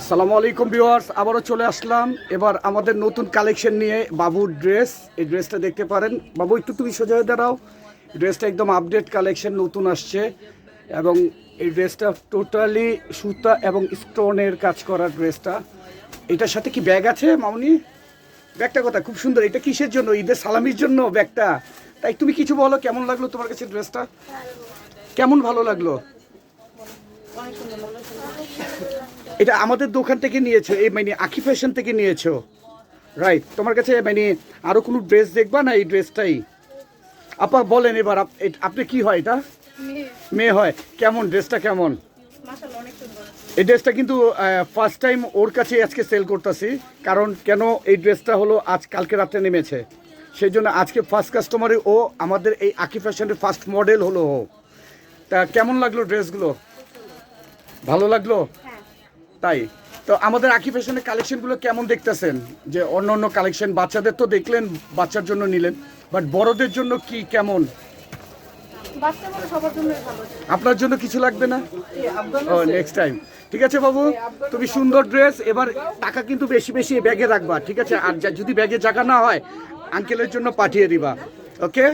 আসসালামু আলাইকুম ভিউয়ার্স, আবারও চলে আসলাম। এবার আমাদের নতুন কালেকশন নিয়ে বাবুর ড্রেস। এই ড্রেসটা দেখতে পারেন। বাবু, একটু তুমি সোজা হয়ে দাঁড়াও ড্রেসটা একদম আপডেট কালেকশন, নতুন আসছে। এবং এই ড্রেসটা টোটালি সুতা এবং স্টোনের কাজ করা ড্রেসটা। এটার সাথে কি ব্যাগ আছে, মামনি? ব্যাগটা কথা খুব সুন্দর। এটা কিসের জন্য? ঈদের সালামির জন্য ব্যাগটা? তাই তুমি কিছু বলো, কেমন লাগল তোমার কাছে ড্রেসটা? কেমন ভালো লাগল। এটা আমাদের দোকান থেকে নিয়েছো এই মানে আখি ফ্যাশন থেকে নিয়েছো? রাইট তোমার কাছে মানে আরও কোনো ড্রেস দেখবা না এই ড্রেসটাই আপা বলেন এবার আপনি কি হয় এটা? মেয়ে। হয় কেমন ড্রেসটা কেমন? এই ড্রেসটা কিন্তু ফার্স্ট টাইম ওর কাছে আজকে সেল করতেছি কারণ কেন এই ড্রেসটা হলো আজ কালকে রাত্রে নেমেছে। সেই জন্য আজকে ফার্স্ট কাস্টমারে ও আমাদের এই আকি ফ্যাশনের ফার্স্ট মডেল হলো ও। তা কেমন লাগল ড্রেসগুলো ভালো লাগল? তাই? তো আমাদের আকি ফ্যাশনের কালেকশনগুলো কেমন দেখতেছেন? যে অন্য অন্য কালেকশন বাচ্চাদের তো দেখলেন বাচ্চার জন্য নিলেন বাট বড়দের জন্য কি কেমন? বাচ্চা বড় সবার জন্য ভালো। আপনার জন্য কিছু লাগবে না? ও নেক্সট টাইম ঠিক আছে বাবু? তুমি সুন্দর ড্রেস এবার টাকা কিন্তু বেশি বেশি ব্যাগে রাখবা ঠিক আছে? আর যদি ব্যাগে জায়গা না হয় আঙ্কেলের জন্য পাঠিয়ে দিবা ওকে